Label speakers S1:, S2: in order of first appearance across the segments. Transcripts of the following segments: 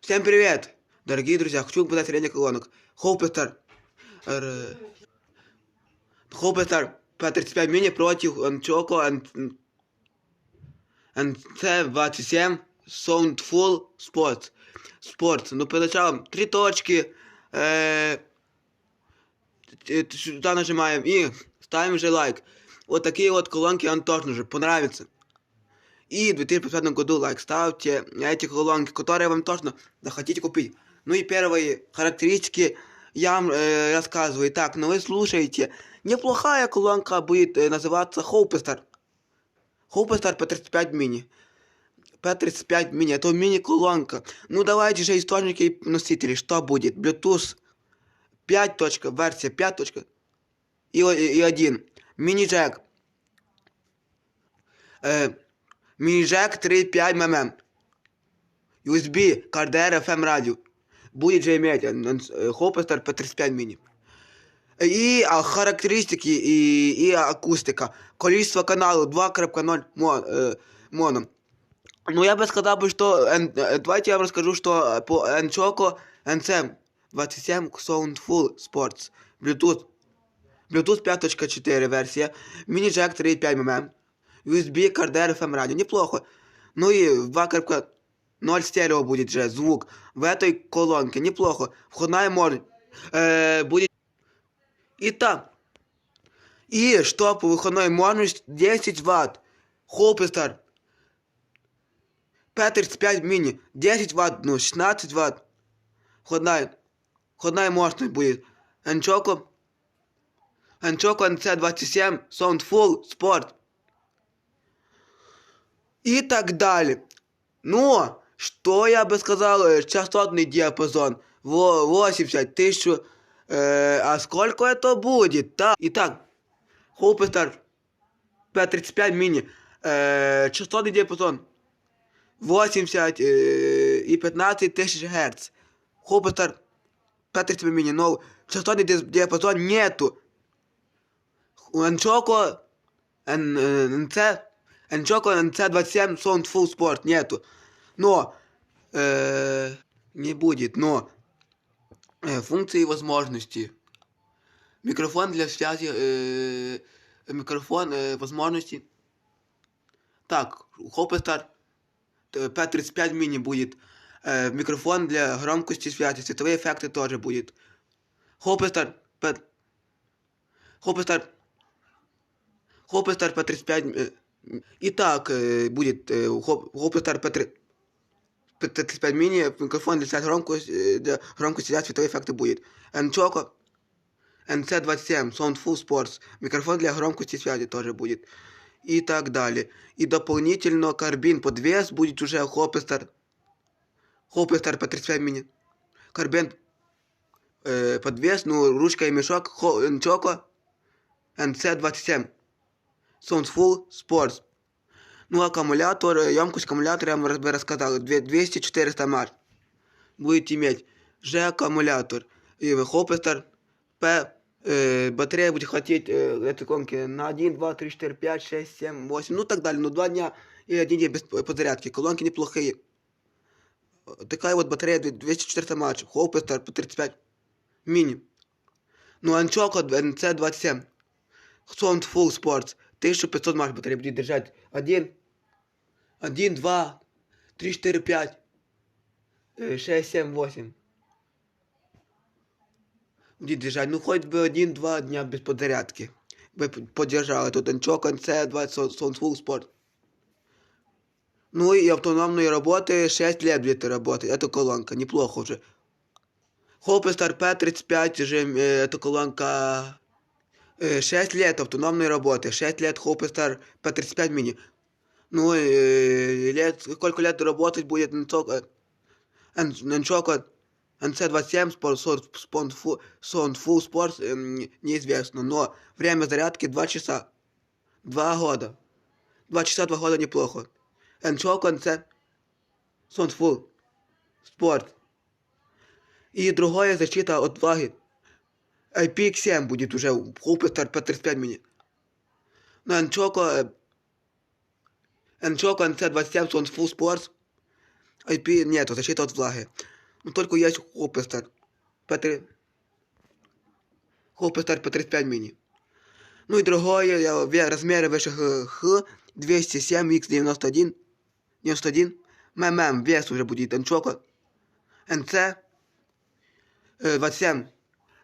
S1: Всем привет! Дорогие друзья, хочу подать рядик колонок. Хоупестер... Хоупестер P35 мини против Анчоко NC27 Soundful Sports. Sports. Ну, перед началом три точки. Э, т- сюда нажимаем и ставим же лайк. Вот такие вот колонки вам тоже нужны, понравится. И в 2005 году лайк ставьте эти колонки, которые вам точно захотите купить. Ну и первые характеристики я вам э, рассказываю. Так, ну вы слушаете. Неплохая колонка будет э, называться Houpestar. Houpestar P35 mini. P35 mini, это мини-колонка. Ну давайте же источники и носители. Что будет? Bluetooth 5. точка, версия 5. точка, и, о- и 1. Мини-джек. Э, мини-джек 3.5 мм. USB, кардер, FM радио. Будет же иметь э, Hopester P35 mini. И а, характеристики и, и акустика. Количество каналов 2.0 мо- э, моно. Ну, я бы сказал, бы, что... Н- э, Давайте я вам расскажу, что э, по Nchoco NCM 27 Soundful Sports. Bluetooth. Bluetooth 5.4 версия. Мини-джек 3.5 мм. USB, кардер, FM радио. Неплохо. Ну и 2.0 стерео будет же звук. В этой колонке. Неплохо. Входная может... Э, будет... Итак. И что по выходной мощность 10 Вт. Холпестер. P35 мини. 10 Вт, ну 16 Вт. Входная. Входная мощность будет. Enchoco. Enchoco NC27 Soundful Sport. И так далее. Но, что я бы сказал, э, частотный диапазон. Во- 80 тысяч. э, а сколько это будет? Так. Итак, Холпестер P35 мини. Э, частотный диапазон 80 э, и 15 тысяч Гц. Холпестер P35 мини. Но частотный ди- диапазон нету. У Анчоко Н- э, НЦ Нчоко НЦ27 Sound Full Sport нету. Но э, не будет, но э, функции и возможности. Микрофон для связи, э, микрофон э, возможности. Так, Hopestar P35 мини будет. Э, микрофон для громкости связи. Цветовые эффекты тоже будет. Hopestar P... Hopestar Hopestar P35... э, Итак, э, будет э, Хоп- Hopestar P3... P35 мини, микрофон для связи громкости, э, для громкости связи, цветовые эффекты будет. Nchoco NC27 Soundful Sports, микрофон для громкости связи тоже будет. И так далее. И дополнительно карбин подвес будет уже Hopestar Hopestar P35 мини. Карбин э, подвес, ну, ручка и мешок Хо- Nchoco NC27 Soundful Sports. Ну, аккумулятор, э, емкость аккумулятора я вам раз- бы рассказал, 200-400 Мар. Будет иметь же аккумулятор. И Hopester P э, батарея будет хватить э, этой конки на 1, 2, 3, 4, 5, 6, 7, 8, ну так далее. Ну, два дня и один день без п- подзарядки. Колонки неплохие. Такая вот батарея 204 матч. Hopester P35 мини. Ну, Anchoco NC27 Sound Full Sports. 1500 марш батарея будет держать. 1, 1, 2, 3, 4, 5, 6, 7, 8. Будет держать. Ну, хоть бы один-два дня без подзарядки. Бы п- поддержала. Тут Anchoco NC20 Sound Full Sport. Ну и автономной работы 6 лет будет работать. Это колонка. Неплохо уже. Hopestar P35 же э, эта колонка 6 лет автономной работы, 6 лет Hopestar P35 мини. Ну и э, лет, сколько лет работать будет Nchoco Nchoco NC27 Sport Sound Full Sports эм, неизвестно, но время зарядки 2 часа. 2 года. 2 часа, 2 года неплохо. Nchoco NC Sound Full Sport. И другая защита от влаги. IPX7 будет уже Hopester P35 мини. На Nchoco Nchoco NC27 Sound Full Sports IP нету, защита от влаги. Ну только есть Хопестер. P3... Хопестер P35 мини. Ну и другое, я, ве- размеры выше Х, 207, X91, 91, ММ, вес уже будет, Нчоко, НЦ, э, 27,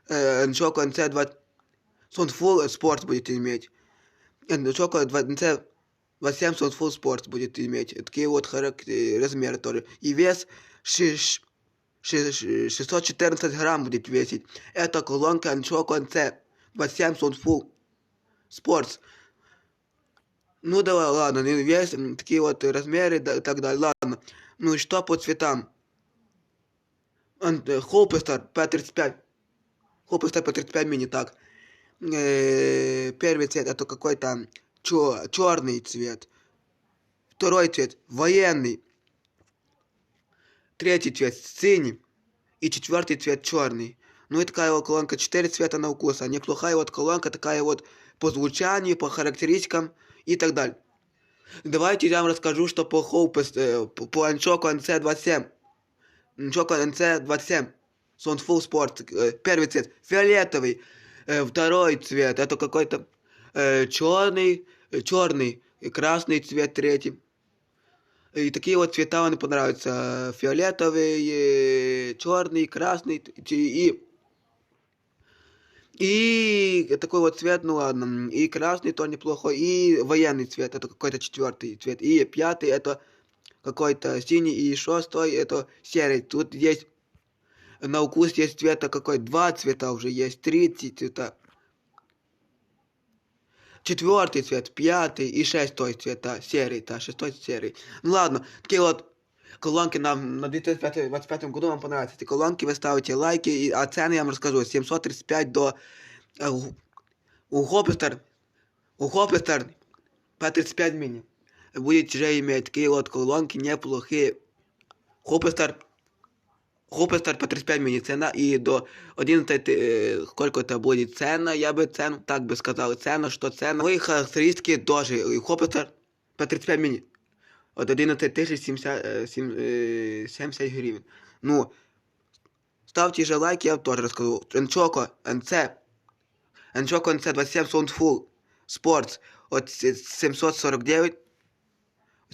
S1: э, Нчоко, НЦ, 20, Сонфул Спорт будет иметь. Нчоко, НЦ, 27 Soundful Sports будет иметь. Такие вот характер... размеры тоже. И вес шиш- ши- ши- 614 грамм будет весить. Это колонка Anchoco NC 27 Soundful Sports. Ну да ладно, ну, вес, такие вот размеры и так далее. Ладно. Ну и что по цветам? Холпестер P35. Холпестер P35 мини так. Э, Первый цвет это какой-то черный цвет. Второй цвет военный. Третий цвет синий. И четвертый цвет черный. Ну и такая вот колонка, четыре цвета на вкус. А неплохая вот колонка, такая вот по звучанию, по характеристикам и так далее. Давайте я вам расскажу, что по Hope, э, по- Anchoco NC27. Anchoco NC27. Soundful Sport. э, Первый цвет фиолетовый. Э, Второй цвет это какой-то черный, черный и красный цвет третий. И такие вот цвета мне понравятся. Фиолетовый, черный, красный и и такой вот цвет, ну ладно, и красный тоже неплохой, и военный цвет, это какой-то четвертый цвет, и пятый это какой-то синий, и шестой это серый. Тут есть на вкус есть цвета какой, два цвета уже есть, три ц- цвета. Четвертый цвет, пятый и шестой цвета, серый, да, шестой серый. Ну ладно, такие вот колонки нам на 2025 году вам понравятся. Эти колонки вы ставите лайки, и, а цены я вам расскажу. 735 до... э, у- У Хопестер, у Хопестер P35 мини будет уже иметь такие вот колонки неплохие. Хопестер Хопестер P35 мини цена и до 11 э, сколько это будет цена, я бы цену, так бы сказал, цена, что цена. Ну и характеристики тоже. И Хопестер P35 мини от 11 тисяч 70, э, сім- э, 70 гривен. Ну, ставьте же лайки, я вам тоже расскажу. Нчоко, НЦ, Нчоко НЦ 27 Soundful Sports от с- 749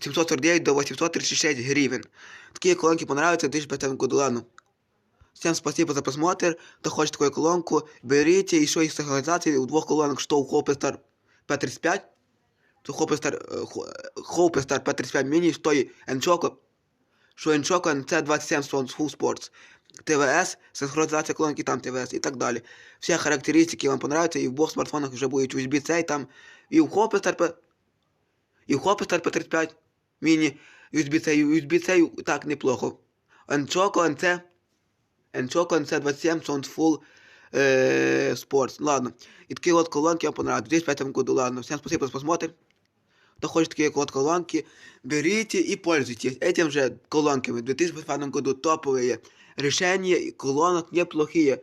S1: 749 до 836 гривен. Такие колонки понравятся в 2005 году, ладно. Всем спасибо за просмотр. Кто хочет такую колонку, берите еще из синхронизации у двух колонок, что у Hopestar P35, то э, Hopestar P35 mini, что и Nchoco, что Nchoco NC27 Full Sports, ТВС, синхронизация колонки там ТВС и так далее. Все характеристики вам понравятся, и в двух смартфонах уже будет USB-C там, и у Hopestar P... И у Hopestar P35 mini, USB-C, USB-C так неплохо. Nchoco NC Nchoco NC27 Sound Full э, Sports. Ладно. И такие вот колонки вам понравятся. В 2005 году, ладно. Всем спасибо за просмотр. Кто хочет такие вот колонки, берите и пользуйтесь. Этим же колонками в 2005 году топовые решения и колонок неплохие.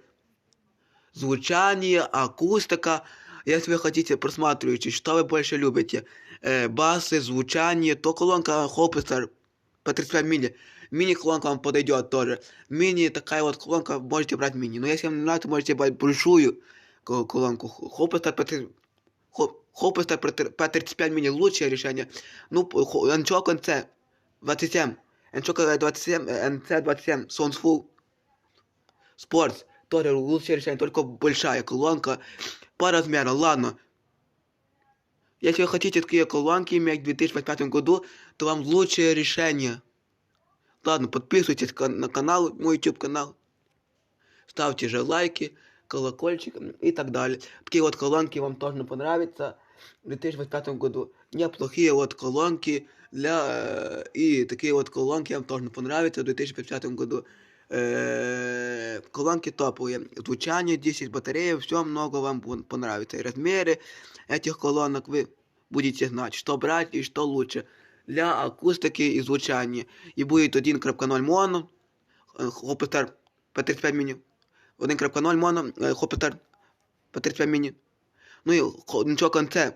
S1: Звучание, акустика. Если вы хотите просматриваете, что вы больше любите, э, басы, звучание, то колонка Hopester по 35 мини. Мини-колонка вам подойдет тоже. Мини, такая вот колонка, можете брать мини. Но если вам не нравится, можете брать большую кол- колонку. Hopester по 30 Hopester по 35 мини лучшее решение. Ну, Nchoco NC 27. Nchoco 27, э, NC 27 Soundful Sports. Тоже лучшее решение, только большая колонка По размеру. Ладно. Если вы хотите такие колонки иметь в 2025 году, то вам лучшее решение. Ладно, подписывайтесь на канал, мой YouTube канал. Ставьте же лайки, колокольчик и так далее. Такие вот колонки вам тоже понравятся в 2025 году. Неплохие вот колонки для... э, И такие вот колонки вам тоже понравятся в 2025 году. Э, Колонки топовые. Звучание 10 батареи, все много вам пон- понравится. И размеры этих колонок вы будете знать, что брать и что лучше для акустики и звучания. И будет 1.0 моно, Hopster P35 mini, 1.0 моно, э, Hopster P35 mini. Ну и хо- нічого конце.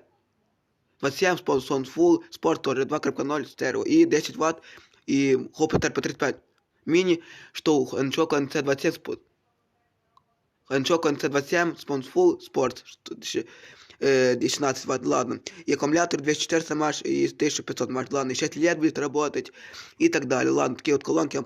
S1: 27 Sound Full Sport тоже 2.0 стерео. І 10 Вт и Hopper P35 мини, что Hanchok NC27 спо- Hanchok NC27 Spons Full Sports, э, и 16 Вт, ладно. И аккумулятор 214 марш и 1500 марш, ладно. И 6 лет будет работать и так далее. Ладно, такие вот колонки